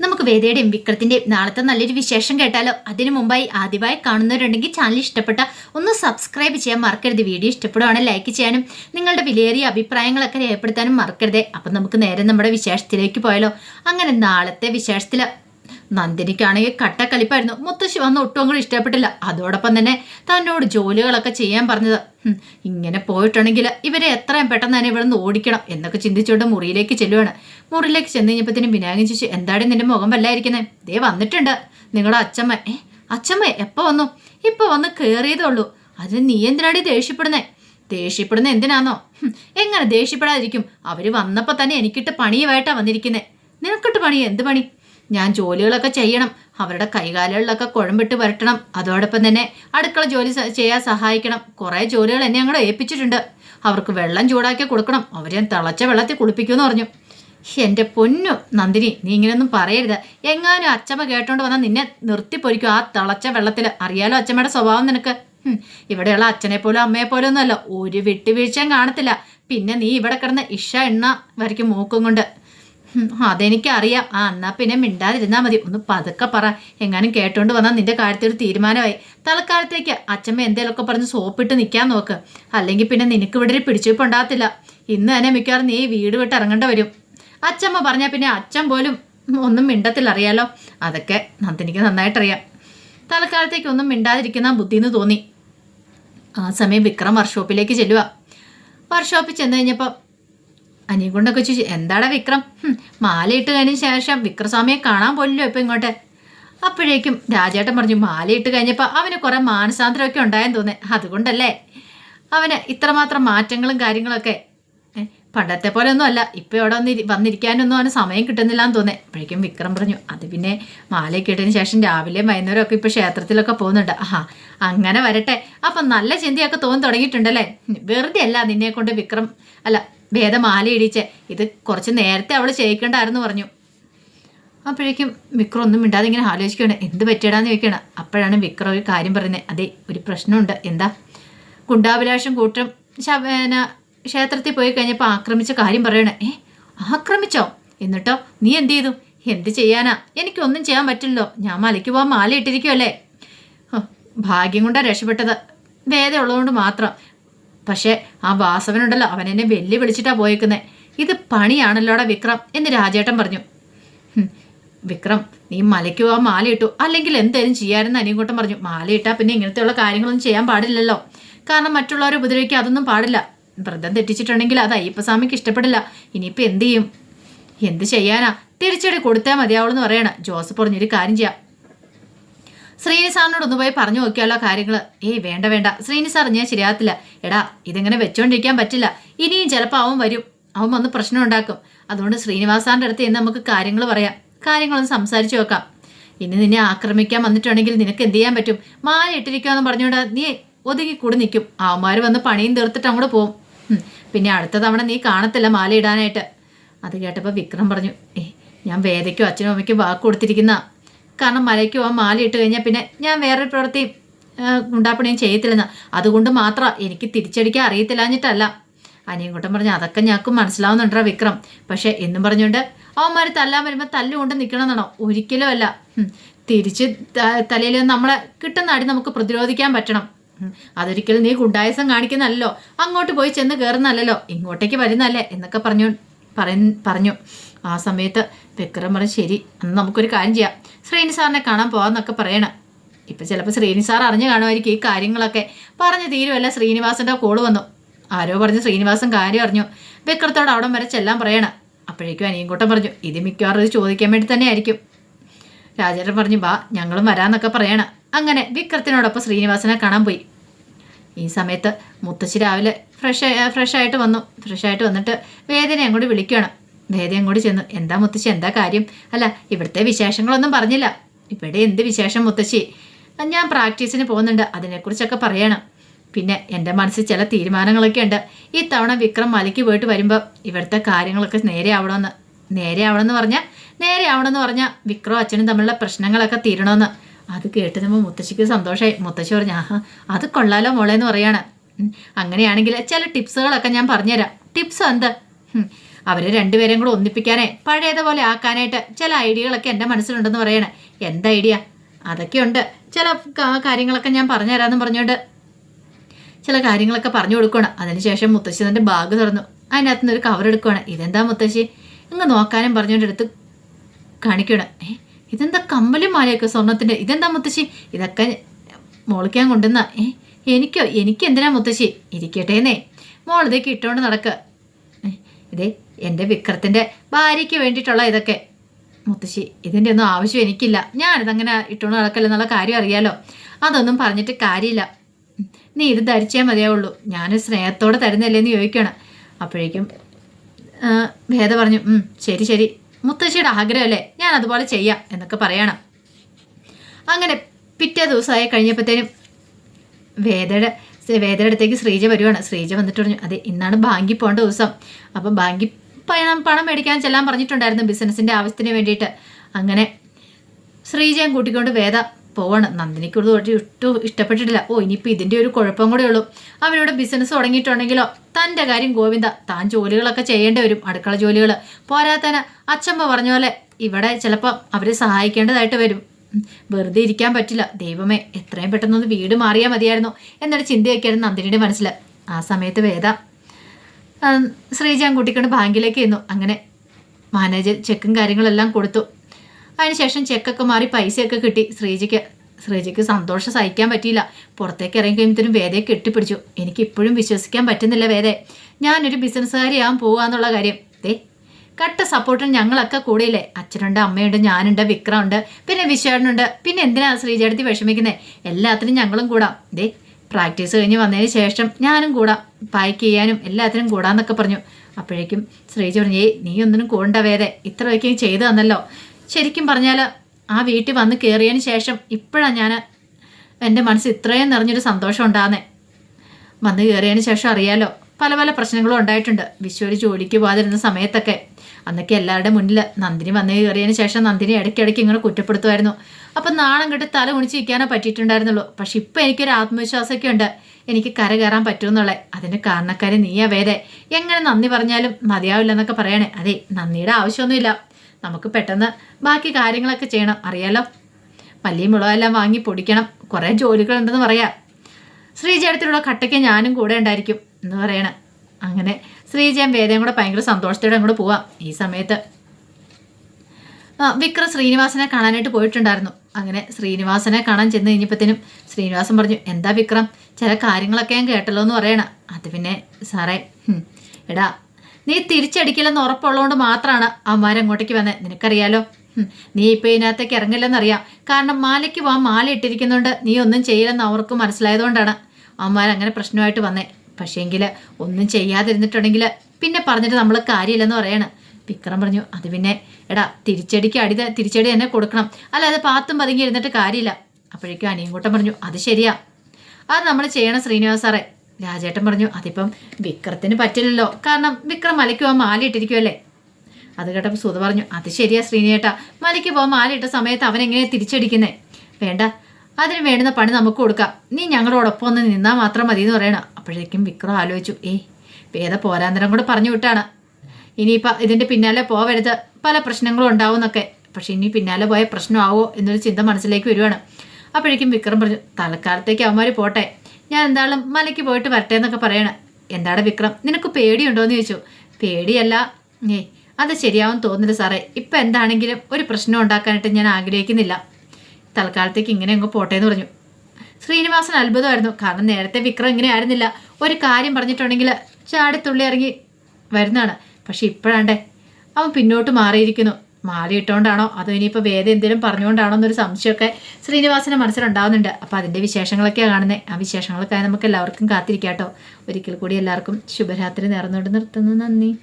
നമുക്ക് വേദയുടെയും വിക്രത്തിന്റെ നാളത്തെ നല്ലൊരു വിശേഷം കേട്ടാലോ? അതിനു മുമ്പായി ആദ്യമായി കാണുന്നവരുണ്ടെങ്കിൽ ചാനൽ ഇഷ്ടപ്പെട്ട ഒന്ന് സബ്സ്ക്രൈബ് ചെയ്യാൻ മറക്കരുത്. വീഡിയോ ഇഷ്ടപ്പെടുവാണെങ്കിൽ ലൈക്ക് ചെയ്യാനും നിങ്ങളുടെ വിലയേറിയ അഭിപ്രായങ്ങളൊക്കെ രേഖപ്പെടുത്താനും മറക്കരുത്. അപ്പം നമുക്ക് നേരെ നമ്മുടെ വിശേഷത്തിലേക്ക് പോയാലോ? അങ്ങനെ നാളത്തെ വിശേഷത്തിൽ നന്ദിനിക്കാണെങ്കിൽ കട്ടക്കലിപ്പായിരുന്നു മുത്തശ്ശി വന്ന് ഒട്ടും അങ്ങോട്ട് ഇഷ്ടപ്പെട്ടില്ല. അതോടൊപ്പം തന്നെ തന്നോട് ജോലികളൊക്കെ ചെയ്യാൻ പറഞ്ഞത്. ഇങ്ങനെ പോയിട്ടുണ്ടെങ്കിൽ ഇവരെ എത്രയും പെട്ടെന്ന് തന്നെ ഇവിടെ നിന്ന് ഓടിക്കണം എന്നൊക്കെ ചിന്തിച്ചുകൊണ്ട് മുറിയിലേക്ക് ചെല്ലുവാണ്. മുറിയിലേക്ക് ചെന്ന് കഴിഞ്ഞപ്പോഴത്തേനും വിനായകൻ ചേച്ചി എന്താടി നിന്റെ മുഖം വല്ലായിരിക്കുന്നത് ദേ വന്നിട്ടുണ്ട്. നിങ്ങളുടെ അച്ഛമ്മ. ഏ അച്ഛമ്മ എപ്പോൾ വന്നു? ഇപ്പോൾ വന്ന് കയറിയതേ ഉള്ളൂ. അതിന് നീ എന്തിനാടി ദേഷ്യപ്പെടുന്നേ? ദേഷ്യപ്പെടുന്ന എന്തിനാന്നോ? എങ്ങനെ ദേഷ്യപ്പെടാതിരിക്കും? അവർ വന്നപ്പോൾ തന്നെ എനിക്കിട്ട് പണിയുമായിട്ടാണ് വന്നിരിക്കുന്നത് നിനക്കിട്ട് പണി? എന്ത് പണി? ഞാൻ ജോലികളൊക്കെ ചെയ്യണം. അവരുടെ കൈകാലുകളിലൊക്കെ കുഴമ്പിട്ട് വരട്ടണം അതോടൊപ്പം തന്നെ അടുക്കള ജോലി ചെയ്യാൻ സഹായിക്കണം. കുറേ ജോലികൾ എന്നെ അങ്ങോട്ട് ഏൽപ്പിച്ചിട്ടുണ്ട്. അവർക്ക് വെള്ളം ചൂടാക്കി കൊടുക്കണം. അവരെ ഞാൻ തിളച്ച വെള്ളത്തിൽ കുളിപ്പിക്കുമെന്ന് പറഞ്ഞു. എന്റെ പൊന്നു നന്ദിനി നീ ഇങ്ങനെയൊന്നും പറയരുത്. എങ്ങാനും അച്ചമ്മ കേട്ടോണ്ട് വന്നാൽ നിന്നെ നിർത്തിപ്പൊരിക്കും ആ തിളച്ച വെള്ളത്തിൽ അറിയാലോ അച്ചമ്മയുടെ സ്വഭാവം നിനക്ക്? ഇവിടെയുള്ള അച്ഛനെ പോലും അമ്മയെ പോലും ഒന്നുമല്ല. ഒരു വിട്ടുവീഴ്ചയും കാണത്തില്ല. പിന്നെ നീ ഇവിടെ കിടന്ന് ഇഷ എണ്ണ വരയ്ക്കും മൂക്കും കൊണ്ട്. അതെനിക്കറിയാം. ആ എന്നാ പിന്നെ മിണ്ടാതിരുന്നാ മതി. ഒന്ന് പതുക്കെ പറ. എങ്ങാനും കേട്ടോണ്ട് വന്നാൽ നിന്റെ കാര്യത്തിൽ ഒരു തീരുമാനമായി. തൽക്കാലത്തേക്ക് അച്ഛമ്മ എന്തേലൊക്കെ പറഞ്ഞ് സോപ്പിട്ട് നിൽക്കാൻ നോക്ക്. അല്ലെങ്കിൽ പിന്നെ നിനക്ക് ഇവിടെ ഒരു പിടിച്ചുവെപ്പുണ്ടാകത്തില്ല ഇന്ന് തന്നെ മിക്കവാറും നീ വീട് വിട്ട് ഇറങ്ങേണ്ട വരും. അച്ഛമ്മ പറഞ്ഞാൽ പിന്നെ അച്ഛൻ പോലും ഒന്നും മിണ്ടത്തില്ല അറിയാലോ? അതൊക്കെ നന്ദിനിക്ക് നന്നായിട്ടറിയാം. തൽക്കാലത്തേക്ക് ഒന്നും മിണ്ടാതിരിക്കുന്ന ബുദ്ധിന്ന് തോന്നി. ആ സമയം വിക്രം വർക്ക്ഷോപ്പിലേക്ക് ചെല്ലുക വർക്ക്ഷോപ്പിൽ ചെന്ന് കഴിഞ്ഞപ്പോൾ അനിയും കൊണ്ടൊക്കെ ചോദിച്ചു എന്താടാ വിക്രം? മാലയിട്ട് കഴിഞ്ഞ ശേഷം വിക്രസ്വാമിയെ കാണാൻ പോലല്ലോ ഇപ്പം ഇങ്ങോട്ട്? അപ്പോഴേക്കും രാജേട്ടൻ പറഞ്ഞു മാലയിട്ട് കഴിഞ്ഞപ്പോൾ അവന് കുറേ മാനസാന്തരമൊക്കെ ഉണ്ടായെന്ന് തോന്നേ അതുകൊണ്ടല്ലേ? അവന് ഇത്രമാത്രം മാറ്റങ്ങളും കാര്യങ്ങളൊക്കെ പണ്ടത്തെ പോലെ ഒന്നും അല്ല. ഇപ്പോൾ ഇവിടെ വന്നി വന്നിരിക്കാനൊന്നും അവന് സമയം കിട്ടുന്നില്ല എന്ന് തോന്നേ അപ്പോഴേക്കും വിക്രം പറഞ്ഞു അത് പിന്നെ മാലയൊക്കെ ഇട്ടതിന് ശേഷം രാവിലെയും വൈകുന്നേരം ഒക്കെ ഇപ്പോൾ ക്ഷേത്രത്തിലൊക്കെ പോകുന്നുണ്ട്. ആഹാ അങ്ങനെ വരട്ടെ. അപ്പം നല്ല ചിന്തയൊക്കെ തോന്നി തുടങ്ങിയിട്ടുണ്ടല്ലേ? വെറുതെ അല്ല നിന്നെ കൊണ്ട് വിക്രം അല്ല ഭേദം ആലയിടിച്ച് ഇത് കുറച്ച് നേരത്തെ അവൾ ചെയ്യിക്കേണ്ടായിരുന്നു പറഞ്ഞു. അപ്പോഴേക്കും വിക്രം ഒന്നും മിണ്ടാതെ ഇങ്ങനെ ആലോചിക്കുകയാണ്. എന്ത് പറ്റിയടാന്ന് ചോദിക്കുകയാണ്. അപ്പോഴാണ് വിക്രം ഒരു കാര്യം പറയുന്നത് അതെ ഒരു പ്രശ്നമുണ്ട്. എന്താ? കുണ്ടാഭിലാഷം കൂട്ടം ശബന ക്ഷേത്രത്തിൽ പോയി കഴിഞ്ഞപ്പോൾ ആക്രമിച്ച കാര്യം പറയണേ. ഏ ആക്രമിച്ചോ? എന്നിട്ടോ നീ എന്ത് ചെയ്തു? എന്ത് ചെയ്യാനാ? എനിക്കൊന്നും ചെയ്യാൻ പറ്റില്ലല്ലോ. ഞാൻ മലയ്ക്ക് പോകാൻ മാല ഇട്ടിരിക്കുമല്ലേ ഭാഗ്യം കൊണ്ടാണ് രക്ഷപ്പെട്ടത്. വേദ ഉള്ളതുകൊണ്ട് മാത്രം. പക്ഷേ ആ വാസവനുണ്ടല്ലോ അവൻ എന്നെ വെല്ലു വിളിച്ചിട്ടാ പോയേക്കുന്നത് ഇത് പണിയാണല്ലോടാ വിക്രം എന്ന് രാജേട്ടൻ പറഞ്ഞു. വിക്രം നീ മലയ്ക്ക് പോകാൻ മാലയിട്ടു അല്ലെങ്കിൽ എന്തേലും ചെയ്യാമെന്ന് അനിയൻകൂട്ടം പറഞ്ഞു. മാലയിട്ടാ പിന്നെ ഇങ്ങനത്തെയുള്ള കാര്യങ്ങളൊന്നും ചെയ്യാൻ പാടില്ലല്ലോ. കാരണം മറ്റുള്ളവരെ ഉപദ്രവിക്കുക അതൊന്നും പാടില്ല. വ്രതം തെറ്റിച്ചിട്ടുണ്ടെങ്കിൽ അത് അയ്യപ്പസ്വാമിക്ക് ഇഷ്ടപ്പെടില്ല. ഇനിയിപ്പോൾ എന്ത് ചെയ്യും? എന്ത് ചെയ്യാനാ? തിരിച്ചടി കൊടുത്താൽ മതിയാവുള്ളൂ എന്ന് പറയണ. ജോസഫ് പറഞ്ഞൊരു കാര്യം ചെയ്യാം. ശ്രീനി സാറിനോട് ഒന്ന് പോയി പറഞ്ഞു നോക്കിയാലോ കാര്യങ്ങൾ ഏയ് വേണ്ട വേണ്ട. ശ്രീനി സാർ ഞാൻ ശരിയാകത്തില്ല. എടാ ഇതിങ്ങനെ വെച്ചോണ്ടിരിക്കാൻ പറ്റില്ല. ഇനിയും ചിലപ്പോൾ അവൻ വരും. അവൻ വന്ന് പ്രശ്നം ഉണ്ടാക്കും. അതുകൊണ്ട് ശ്രീനിവാസാറിന്റെ അടുത്ത് ഇന്ന് നമുക്ക് കാര്യങ്ങൾ പറയാം. കാര്യങ്ങളൊന്ന് സംസാരിച്ചു നോക്കാം. ഇനി നിന്നെ ആക്രമിക്കാൻ വന്നിട്ടുണ്ടെങ്കിൽ നിനക്ക് എന്ത് ചെയ്യാൻ പറ്റും? മാല ഇട്ടിരിക്കുകയെന്ന് പറഞ്ഞുകൊണ്ട് നീ ഒതുങ്ങി കൂടി നിൽക്കും. അവന്മാർ വന്ന് പണിയും തീർത്തിട്ട് അങ്ങോട്ട് പോവും. പിന്നെ അടുത്ത തവണ നീ കാണത്തില്ല മാല ഇടാനായിട്ട്. അത് കേട്ടപ്പോൾ വിക്രം പറഞ്ഞു ഏ ഞാൻ വേദയ്ക്കും അച്ഛനും അമ്മയ്ക്കും വാക്ക് കൊടുത്തിരിക്കുന്ന. കാരണം മലയ്ക്ക് പോകാൻ മാല ഇട്ട് കഴിഞ്ഞാൽ പിന്നെ ഞാൻ വേറൊരു പ്രവൃത്തിയും ഉണ്ടാപ്പണിയും ചെയ്യത്തില്ലെന്ന്. അതുകൊണ്ട് മാത്രം എനിക്ക് തിരിച്ചടിക്കാൻ അറിയത്തില്ലാഞ്ഞിട്ടല്ല. അനിയൻകുട്ടൻ പറഞ്ഞു അതൊക്കെ ഞങ്ങൾക്ക് മനസ്സിലാവുന്നുണ്ടോ വിക്രം. പക്ഷെ എന്നും പറഞ്ഞുകൊണ്ട് അവന്മാർ തല്ലാൻ വരുമ്പോൾ തല്ലുകൊണ്ട് നിൽക്കണമെന്നാണോ ഒരിക്കലും അല്ല. തിരിച്ച് തലയിൽ നമ്മളെ കിട്ടുന്ന അടി നമുക്ക് പ്രതിരോധിക്കാൻ പറ്റണം. അതൊരിക്കലും നീ ഗുണ്ടായസം കാണിക്കുന്നല്ലോ അങ്ങോട്ട് പോയി ചെന്ന് കയറുന്നല്ലോ ഇങ്ങോട്ടേക്ക് വരുന്നല്ലേ എന്നൊക്കെ പറഞ്ഞു പറഞ്ഞു. ആ സമയത്ത്. വിക്രം പറഞ്ഞു ശരി അന്ന് നമുക്കൊരു കാര്യം ചെയ്യാം. ശ്രീനി സാറിനെ കാണാൻ പോകാമെന്നൊക്കെ പറയണം. ഇപ്പം ചിലപ്പോൾ ശ്രീനി സാർ അറിഞ്ഞു കാണുമായിരിക്കും ഈ കാര്യങ്ങളൊക്കെ. പറഞ്ഞു തീരുമല്ല ശ്രീനിവാസന്റെ കോൾ വന്നു. ആരോ പറഞ്ഞു ശ്രീനിവാസൻ കാര്യം അറിഞ്ഞു. വിക്രത്തോട് അവിടം വരെ ചെല്ലാൻ പറയണം. അപ്പോഴേക്കും അനിയൻകൂട്ടം പറഞ്ഞു ഇത് മിക്കവാറും ഇത് ചോദിക്കാൻ വേണ്ടി തന്നെ ആയിരിക്കും രാജേട്ടൻ പറഞ്ഞു വാ ഞങ്ങളും വരാമെന്നൊക്കെ പറയണം. അങ്ങനെ വിക്രത്തിനോടൊപ്പം ശ്രീനിവാസനെ കാണാൻ പോയി. ഈ സമയത്ത് മുത്തശ്ശി രാവിലെ ഫ്രഷ് ഫ്രഷ് ആയിട്ട് വന്നു. ഫ്രഷ് ആയിട്ട് വന്നിട്ട് വേദന അങ്ങോട്ട് വിളിക്കണം വേദന അങ്ങോട്ട് ചെന്നു. എന്താ മുത്തശ്ശി? എന്താ കാര്യം? അല്ല ഇവിടുത്തെ വിശേഷങ്ങളൊന്നും പറഞ്ഞില്ല. ഇവിടെ എന്ത് വിശേഷം മുത്തശ്ശി? ഞാൻ പ്രാക്ടീസിന് പോകുന്നുണ്ട്. അതിനെക്കുറിച്ചൊക്കെ പറയണം. പിന്നെ എന്റെ മനസ്സിൽ ചില തീരുമാനങ്ങളൊക്കെ ഉണ്ട്. ഈ തവണ വിക്രം മലയ്ക്ക് പോയിട്ട് വരുമ്പോൾ ഇവിടുത്തെ കാര്യങ്ങളൊക്കെ നേരെ ആവണമെന്ന്. നേരെ ആവണമെന്ന് പറഞ്ഞാൽ നേരെ ആവണമെന്ന് പറഞ്ഞാൽ വിക്രവും അച്ഛനും തമ്മിലുള്ള പ്രശ്നങ്ങളൊക്കെ തീരണമെന്ന്. അത് കേട്ട് നമ്മൾ മുത്തശ്ശിക്ക് സന്തോഷമായി മുത്തശ്ശി പറഞ്ഞു ആഹാ അത് കൊള്ളാലോ മോളേന്ന് പറയാണ്. അങ്ങനെയാണെങ്കിൽ ചില ടിപ്സുകളൊക്കെ ഞാൻ പറഞ്ഞുതരാം. ടിപ്സ് എന്ത്? അവരെ രണ്ടുപേരും കൂടെ ഒന്നിപ്പിക്കാനേ പഴയതുപോലെ ആക്കാനായിട്ട് ചില ഐഡിയകളൊക്കെ എന്റെ മനസ്സിലുണ്ടെന്ന് പറയണേ. എന്താ ഐഡിയ? അതൊക്കെയുണ്ട്. ചില കാര്യങ്ങളൊക്കെ ഞാൻ പറഞ്ഞുതരാമെന്ന് പറഞ്ഞുകൊണ്ട് ചില കാര്യങ്ങളൊക്കെ പറഞ്ഞു കൊടുക്കണം അതിനുശേഷം മുത്തശ്ശി തന്റെ ബാഗ് തുറന്നു. അതിനകത്ത് ഒരു കവർ എടുക്കുകയാണ് ഇതെന്താ മുത്തശ്ശി? ഇങ്ങ് നോക്കാനും പറഞ്ഞുകൊണ്ട് എടുത്ത് കാണിക്കണം ഏ ഇതെന്താ കമ്പലും മാലയൊക്കെ സ്വർണത്തിന്റെ? ഇതെന്താ മുത്തശ്ശി? ഇതൊക്കെ മോളിക്കാൻ കൊണ്ടുവന്ന. ഏ എനിക്കോ? എനിക്ക് എന്തിനാ മുത്തശ്ശി? ഇരിക്കട്ടേന്നേ മോൾ ഇതൊക്കെ ഇട്ടുകൊണ്ട് നടക്കുക ഇതേ എന്റെ വിക്രത്തിന്റെ ഭാര്യയ്ക്ക് വേണ്ടിയിട്ടുള്ള ഇതൊക്കെ. മുത്തശ്ശി ഇതിന്റെ ഒന്നും ആവശ്യം എനിക്കില്ല. ഞാനിതങ്ങനെ ഇട്ടുകൊണ്ട് നടക്കില്ലെന്നുള്ള കാര്യം അറിയാലോ. അതൊന്നും പറഞ്ഞിട്ട് കാര്യമില്ല. നീ ഇത് ധരിച്ചേ മതിയാവുള്ളൂ. ഞാൻ സ്നേഹത്തോടെ തരുന്നില്ലേന്ന് ചോദിക്കുകയാണ് അപ്പോഴേക്കും ഭേദ പറഞ്ഞു "ഉം, ശരി ശരി. മുത്തശ്ശിയുടെ ആഗ്രഹമല്ലേ? ഞാൻ അതുപോലെ ചെയ്യാം എന്നൊക്കെ പറയണം. അങ്ങനെ പിറ്റേ ദിവസമായി കഴിഞ്ഞപ്പോഴത്തേനും വേദയുടെ വേദയുടെ അടുത്തേക്ക് ശ്രീജ വരുവാണ്. ശ്രീജ വന്നിട്ട് പറഞ്ഞു അതെ ഇന്നാണ് ബാങ്കിൽ പോകേണ്ട ദിവസം. അപ്പം ബാങ്കിൽ പണം പണം മേടിക്കാൻ ചെല്ലാൻ പറഞ്ഞിട്ടുണ്ടായിരുന്നു ബിസിനസ്സിന്റെ ആവശ്യത്തിന് വേണ്ടിയിട്ട്. അങ്ങനെ ശ്രീജയം കൂട്ടിക്കൊണ്ട് വേദ പോവാണ്. നന്ദിനിക്കുള്ളത് ഇഷ്ടു ഇഷ്ടപ്പെട്ടിട്ടില്ല. ഓ ഇനിയിപ്പോൾ ഇതിന്റെ ഒരു കുഴപ്പം കൂടെ ഉള്ളൂ. അവനോട് ബിസിനസ് തുടങ്ങിയിട്ടുണ്ടെങ്കിലോ തന്റെ കാര്യം ഗോവിന്ദ താൻ ജോലികളൊക്കെ ചെയ്യേണ്ടി വരും അടുക്കള ജോലികൾ പോരാത്തന അച്ഛമ്മ പറഞ്ഞ പോലെ ഇവിടെ ചിലപ്പോൾ അവരെ സഹായിക്കേണ്ടതായിട്ട് വരും. വെറുതെ ഇരിക്കാൻ പറ്റില്ല. ദൈവമേ എത്രയും പെട്ടെന്നൊന്ന് വീട് മാറിയാൽ മതിയായിരുന്നു. എന്നൊരു ചിന്തയൊക്കെയായിരുന്നു നന്ദിനിയുടെ മനസ്സിൽ ആ സമയത്ത് വേദ ആ, ശ്രീജാൻ കൂട്ടിക്കൊണ്ട് ബാങ്കിലേക്ക് ചെന്നു. അങ്ങനെ മാനേജർ ചെക്കും കാര്യങ്ങളെല്ലാം കൊടുത്തു. അതിനുശേഷം ചെക്കൊക്കെ മാറി പൈസയൊക്കെ കിട്ടി. ശ്രീജയ്ക്ക് ശ്രീജയ്ക്ക് സന്തോഷം സഹിക്കാൻ പറ്റിയില്ല. പുറത്തേക്ക് ഇറങ്ങി കഴിയുമ്പോഴത്തേനും വേദയെ കെട്ടിപ്പിടിച്ചു. എനിക്ക് ഇപ്പോഴും വിശ്വസിക്കാൻ പറ്റുന്നില്ല വേദ. ഞാനൊരു ബിസിനസ്സുകാരിയാകാൻ എന്നുള്ള കാര്യം. ദേ കട്ട സപ്പോർട്ടിന് ഞങ്ങളൊക്കെ കൂടെയില്ലേ? അച്ഛനുണ്ട് അമ്മയുണ്ട് ഞാനുണ്ട് വിക്രമുണ്ട് പിന്നെ വിശ്വാടനുണ്ട് പിന്നെ എന്തിനാ ശ്രീജടുത്തി വിഷമിക്കുന്നത് എല്ലാത്തിനും ഞങ്ങളും കൂടാം. ദേ പ്രാക്ടീസ് കഴിഞ്ഞ് വന്നതിന് ശേഷം ഞാനും കൂടാം പായ്ക്ക് ചെയ്യാനും എല്ലാത്തിനും കൂടാന്നൊക്കെ പറഞ്ഞു. അപ്പോഴേക്കും ശ്രീജി പറഞ്ഞു ഏയ് നീ ഒന്നിനും കൂടണ്ട വേദേ ഇത്രയൊക്കെ ചെയ്തു തന്നല്ലോ. ശരിക്കും പറഞ്ഞാൽ ആ വീട്ടിൽ വന്ന് കയറിയതിന് ശേഷം ഇപ്പോഴാണ് ഞാൻ എന്റെ മനസ്സ് ഇത്രയും നിറഞ്ഞൊരു സന്തോഷം ഉണ്ടാകുന്നേ വന്ന് കയറിയതിന് ശേഷം അറിയാലോ പല പല പ്രശ്നങ്ങളും ഉണ്ടായിട്ടുണ്ട്. വിശ്വ ഒരു ജോലിക്ക് പോകാതിരുന്ന സമയത്തൊക്കെ അന്നൊക്കെ എല്ലാവരുടെ മുന്നിൽ നന്ദിനി വന്നു കയറിയതിന് ശേഷം നന്ദിനി ഇടയ്ക്കിടയ്ക്ക് ഇങ്ങനെ കുറ്റപ്പെടുത്തുമായിരുന്നു. അപ്പം നാണം കെട്ട് തല കുണിച്ച് പറ്റിയിട്ടുണ്ടായിരുന്നുള്ളൂ. പക്ഷെ ഇപ്പം എനിക്കൊരു ആത്മവിശ്വാസമൊക്കെ ഉണ്ട്. എനിക്ക് കര കയറാൻ പറ്റുമെന്നുള്ളത് അതിന് കാരണക്കാര് നീയാ വേറെ എങ്ങനെ നന്ദി പറഞ്ഞാലും മതിയാവില്ല എന്നൊക്കെ പറയണേ. അതെ നന്ദിയുടെ ആവശ്യമൊന്നുമില്ല. നമുക്ക് പെട്ടെന്ന് ബാക്കി കാര്യങ്ങളൊക്കെ ചെയ്യണം. അറിയാലോ? മല്ലിയും മുളകെല്ലാം വാങ്ങി പൊടിക്കണം. കുറേ ജോലികളുണ്ടെന്ന് പറയാം. ശ്രീജയത്തിലുള്ള കട്ടയ്ക്ക് ഞാനും കൂടെ ഉണ്ടായിരിക്കും എന്ന് പറയണേ. അങ്ങനെ ശ്രീജയം വേദയും കൂടെ ഭയങ്കര സന്തോഷത്തോടെ അങ്ങോട്ട് പോവാം ഈ സമയത്ത്. വിക്ര ശ്രീനിവാസനെ കാണാനായിട്ട് പോയിട്ടുണ്ടായിരുന്നു. അങ്ങനെ ശ്രീനിവാസനെ കാണാൻ ചെന്ന് കഴിഞ്ഞപ്പോഴത്തേനും ശ്രീനിവാസൻ പറഞ്ഞു എന്താ വിക്രം? ചില കാര്യങ്ങളൊക്കെ ഞാൻ കേട്ടല്ലോ എന്ന് പറയണ. അത് പിന്നെ സാറേ എടാ നീ തിരിച്ചടിക്കില്ലെന്ന് ഉറപ്പുള്ളതുകൊണ്ട് മാത്രമാണ് അവന്മാർ അങ്ങോട്ടേക്ക് വന്നത് നിനക്കറിയാലോ? നീ ഇപ്പോൾ ഇതിനകത്തേക്ക് ഇറങ്ങില്ലെന്നറിയാം കാരണം മാലയ്ക്ക് പോകാൻ മാല ഇട്ടിരിക്കുന്നതുകൊണ്ട് നീ ഒന്നും ചെയ്യില്ലെന്ന് അവർക്ക് മനസ്സിലായതുകൊണ്ടാണ് അവന്മാർ അങ്ങനെ പ്രശ്നമായിട്ട് വന്നേ. പക്ഷേങ്കിൽ ഒന്നും ചെയ്യാതിരുന്നിട്ടുണ്ടെങ്കിൽ പിന്നെ പറഞ്ഞിട്ട് നമ്മൾ കാര്യമില്ലെന്ന് പറയാണ്. വിക്രം പറഞ്ഞു അത് പിന്നെ എടാ തിരിച്ചടിക്ക് അടി തിരിച്ചടി തന്നെ കൊടുക്കണം. അല്ലാതെ പാത്തും പതുങ്ങി ഇരുന്നിട്ട് കാര്യമില്ല. അപ്പോഴേക്കും അനിയൻകൂട്ടം പറഞ്ഞു അത് ശരിയാ. അത് നമ്മൾ ചെയ്യണം ശ്രീനിവാസ് സാറേ. രാജേട്ടൻ പറഞ്ഞു അതിപ്പം വിക്രത്തിന് പറ്റില്ലല്ലോ. കാരണം വിക്രം മലയ്ക്ക് പോകാൻ മാല ഇട്ടിരിക്കുമല്ലേ അത് കേട്ടപ്പോൾ സുധ പറഞ്ഞു അത് ശരിയാ ശ്രീനിയേട്ടാ. മലയ്ക്ക് പോകാൻ മാല ഇട്ട സമയത്ത് അവൻ എങ്ങനെ തിരിച്ചടിക്കുന്നേ? വേണ്ട അതിന് വേണ്ടുന്ന പണി നമുക്ക് കൊടുക്കാം. നീ ഞങ്ങളോടൊപ്പം ഒന്ന് നിന്നാൽ മാത്രം മതി എന്ന് പറയണം. അപ്പോഴേക്കും വിക്രം ആലോചിച്ചു. ഏയ് വേദ പോരാന്തരം കൂടെ പറഞ്ഞു വിട്ടാണ്. ഇനിയിപ്പോൾ ഇതിന്റെ പിന്നാലെ പോവരുത്. പല പ്രശ്നങ്ങളും ഉണ്ടാവും എന്നൊക്കെ പക്ഷെ ഇനി പിന്നാലെ പോയ പ്രശ്നമാവോ എന്നൊരു ചിന്ത മനസ്സിലേക്ക് വരുവാണ്. അപ്പോഴേക്കും വിക്രം പറഞ്ഞു തൽക്കാലത്തേക്ക് അവന്മാർ പോട്ടെ. ഞാൻ എന്തായാലും മലയ്ക്ക് പോയിട്ട് വരട്ടെ എന്നൊക്കെ പറയണം. എന്താണ് വിക്രം നിനക്ക് പേടിയുണ്ടോ എന്ന് ചോദിച്ചു. പേടിയല്ല. ഏയ് അത് ശരിയാവും തോന്നില്ല സാറേ. ഇപ്പം എന്താണെങ്കിലും ഒരു പ്രശ്നം ഉണ്ടാക്കാനായിട്ട് ഞാൻ ആഗ്രഹിക്കുന്നില്ല. തൽക്കാലത്തേക്ക് ഇങ്ങനെ അങ്ങ് പോട്ടെ എന്ന് പറഞ്ഞു. ശ്രീനിവാസൻ അത്ഭുതമായിരുന്നു. കാരണം നേരത്തെ വിക്രം ഇങ്ങനെ ആയിരുന്നില്ല. ഒരു കാര്യം പറഞ്ഞിട്ടുണ്ടെങ്കിൽ ചാടിത്തുള്ളി ഇറങ്ങി വരുന്നതാണ്. പക്ഷെ ഇപ്പോഴാണ്ടേ. അവൻ പിന്നോട്ട് മാറിയിരിക്കുന്നു. മാറിയിട്ടോണ്ടാണോ? അതോ ഇനിയിപ്പോൾ വേദം എന്തെങ്കിലും പറഞ്ഞുകൊണ്ടാണോ എന്നൊരു സംശയമൊക്കെ ശ്രീനിവാസിന്റെ മനസ്സിലുണ്ടാവുന്നുണ്ട്. അപ്പോൾ അതിന്റെ വിശേഷങ്ങളൊക്കെയാണ് കാണുന്നത് ആ വിശേഷങ്ങൾക്കായി നമുക്ക് എല്ലാവർക്കും കാത്തിരിക്കാം കേട്ടോ ഒരിക്കൽ കൂടി എല്ലാവർക്കും ശുഭരാത്രി നേർന്നുകൊണ്ട് നിർത്തുന്നു. നന്ദി.